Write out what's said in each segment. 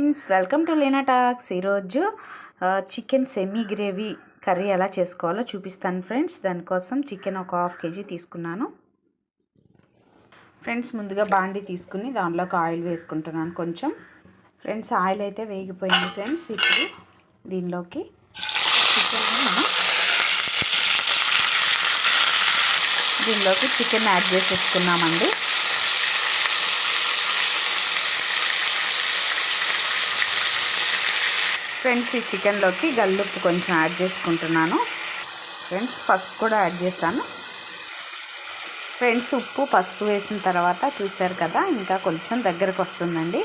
Friends welcome to Leena talks. ఈరోజు chicken semi gravy curry ఎలా చేసుకోవాలో చూపిస్తాను ఫ్రెండ్స్. దానికోసం చికెన్ ఒక హాఫ్ కేజీ తీసుకున్నాను. ఫ్రెండ్స్ ముందుగా బాండి తీసుకుని దానిలోకి ఆయిల్ వేసుకుంటున్నాను కొంచెం. ఫ్రెండ్స్ ఆయిల్ అయితే వేగిపోయింది ఫ్రెండ్స్. ఇప్పుడు దీనిలోకి చికెన్ దీనిలోకి చికెన్ యాడ్ చేసేసుకున్నామండి. ఫ్రెండ్స్ ఈ చికెన్లోకి గల్లుప్పు కొంచెం యాడ్ చేసుకుంటున్నాను. ఫ్రెండ్స్ పసుపు కూడా యాడ్ చేశాను. ఫ్రెండ్స్ ఉప్పు పసుపు వేసిన తర్వాత చూశారు కదా ఇంకా కొంచెం దగ్గరకు వస్తుందండి.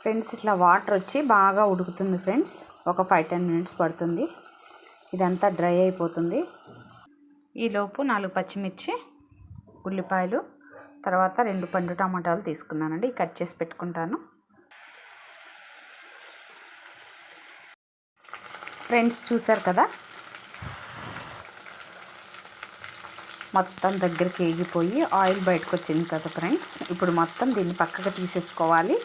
ఫ్రెండ్స్ ఇట్లా వాటర్ వచ్చి బాగా ఉడుకుతుంది ఫ్రెండ్స్. ఒక ఫైవ్ టెన్ మినిట్స్ పడుతుంది. ఇదంతా డ్రై అయిపోతుంది. ఈలోపు నాలుగు పచ్చిమిర్చి ఉల్లిపాయలు తర్వాత రెండు పండు టమాటాలు తీసుకున్నానండి. కట్ చేసి పెట్టుకుంటాను. ఫ్రెండ్స్ చూసారు కదా? మొత్తం దగ్గరికి ఎగిపోయి ఆయిల్ బయటకు వచ్చింది కదా ఫ్రెండ్స్? ఇప్పుడు మొత్తం దీన్ని పక్కకు తీసేసుకోవాలి.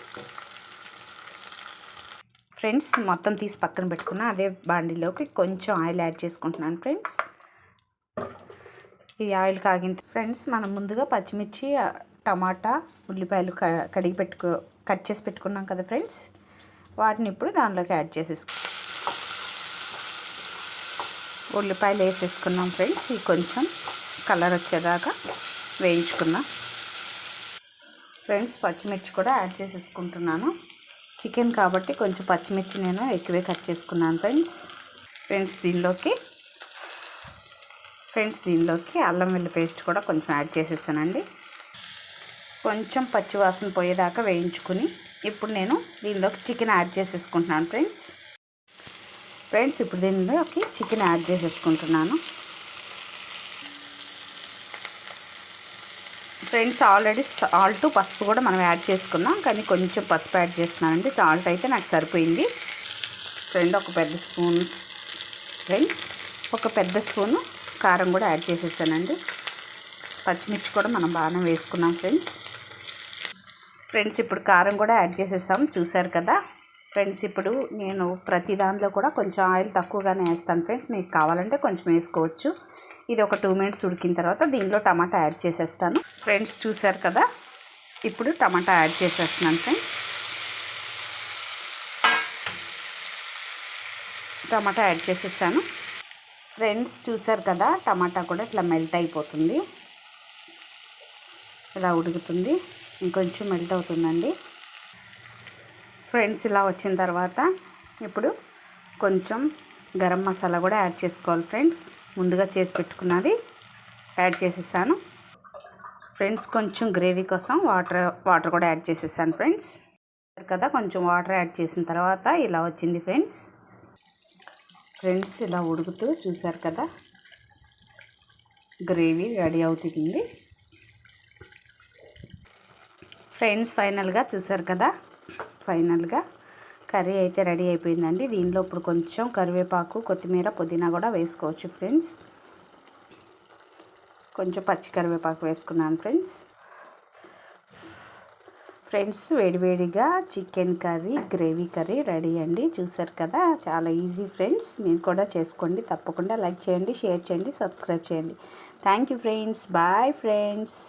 ఫ్రెండ్స్ మొత్తం తీసి పక్కన పెట్టుకున్న అదే బాండిలోకి కొంచెం ఆయిల్ యాడ్ చేసుకుంటున్నాను ఫ్రెండ్స్. ఈ ఆయిల్ కాగింది ఫ్రెండ్స్ మనం ముందుగా పచ్చిమిర్చి టమాటా ఉల్లిపాయలు క- కడిగి పెట్టుకో కట్ చేసి పెట్టుకున్నాం కదా ఫ్రెండ్స్? వాటిని ఇప్పుడు దానిలోకి యాడ్ చేసేసుకో ఉల్లిపాయలు వేసేసుకున్నాం ఫ్రెండ్స్. ఇవి కొంచెం కలర్ వచ్చేదాకా వేయించుకున్నాం. ఫ్రెండ్స్ పచ్చిమిర్చి కూడా యాడ్ చేసేసుకుంటున్నాను. చికెన్ కాబట్టి కొంచెం పచ్చిమిర్చి నేను ఎక్కువే కట్ చేసుకున్నాను ఫ్రెండ్స్. ఫ్రెండ్స్ దీనిలోకి ఫ్రెండ్స్ దీనిలోకి అల్లం వెల్లి పేస్ట్ కూడా కొంచెం యాడ్ చేసేసానండి. కొంచెం పచ్చివాసన పోయేదాకా వేయించుకుని ఇప్పుడు నేను దీనిలోకి చికెన్ యాడ్ చేసేసుకుంటున్నాను ఫ్రెండ్స్. ఫ్రెండ్స్ ఇప్పుడు దీనిలోకి చికెన్ యాడ్ చేసేసుకుంటున్నాను. ఫ్రెండ్స్ ఆల్రెడీ సాల్ట్ పసుపు కూడా మనం యాడ్ చేసుకున్నాం కానీ కొంచెం పసుపు యాడ్ చేస్తున్నానండి. సాల్ట్ అయితే నాకు సరిపోయింది. ఫ్రెండ్ ఒక పెద్ద స్పూన్ ఫ్రెండ్స్ ఒక పెద్ద స్పూను కారం కూడా యాడ్ చేసేసానండి. పచ్చిమిర్చి కూడా మనం బాగానే వేసుకున్నాం ఫ్రెండ్స్. ఫ్రెండ్స్ ఇప్పుడు కారం కూడా యాడ్ చేసేసాం చూసారు కదా? ఫ్రెండ్స్ ఇప్పుడు నేను ప్రతి దానిలో కూడా కొంచెం ఆయిల్ తక్కువగానే వేస్తాను ఫ్రెండ్స్. మీకు కావాలంటే కొంచెం వేసుకోవచ్చు. ఇది ఒక టూ మినిట్స్ ఉడికిన తర్వాత దీనిలో టమాటా యాడ్ చేసేస్తాను. ఫ్రెండ్స్ చూసారు కదా? ఇప్పుడు టమాటా యాడ్ చేసేస్తున్నాను ఫ్రెండ్స్. టమాటా యాడ్ చేసేసాను. ఫ్రెండ్స్ చూసారు కదా? టమాటా కూడా ఇట్లా మెల్ట్ అయిపోతుంది. ఇలా ఉడుకుతుంది. ఇంకొంచెం మెల్ట్ అవుతుందండి. ఫ్రెండ్స్ ఇలా వచ్చిన తర్వాత ఇప్పుడు కొంచెం గరం మసాలా కూడా యాడ్ చేసుకోవాలి ఫ్రెండ్స్. ముందుగా చేసి పెట్టుకున్నది యాడ్ చేసేసాను. ఫ్రెండ్స్ కొంచెం గ్రేవీ కోసం వాటర్ వాటర్ కూడా యాడ్ చేసేసాను ఫ్రెండ్స్. కదా కొంచెం వాటర్ యాడ్ చేసిన తర్వాత ఇలా వచ్చింది ఫ్రెండ్స్. ఫ్రెండ్స్ ఇలా ఉడుకుతూ చూసారు కదా గ్రేవీ రెడీ అవుతుంది. ఫ్రెండ్స్ ఫైనల్గా చూసారు కదా ఫైనల్గా కర్రీ అయితే రెడీ అయిపోయిందండి. దీనిలో ఇప్పుడు కొంచెం కరివేపాకు కొత్తిమీర పుదీనా కూడా వేసుకోవచ్చు ఫ్రెండ్స్. కొంచెం పచ్చి కరివేపాకు వేసుకున్నాను ఫ్రెండ్స్. ఫ్రెండ్స్ వేడివేడిగా chicken curry gravy curry ready అండి. చూసారు కదా చాలా ఈజీ ఫ్రెండ్స్. మీరు కూడా చేసుకోండి తప్పకుండా లైక్ చేయండి షేర్ చేయండి సబ్స్క్రైబ్ చేయండి. Thank you friends. Bye friends.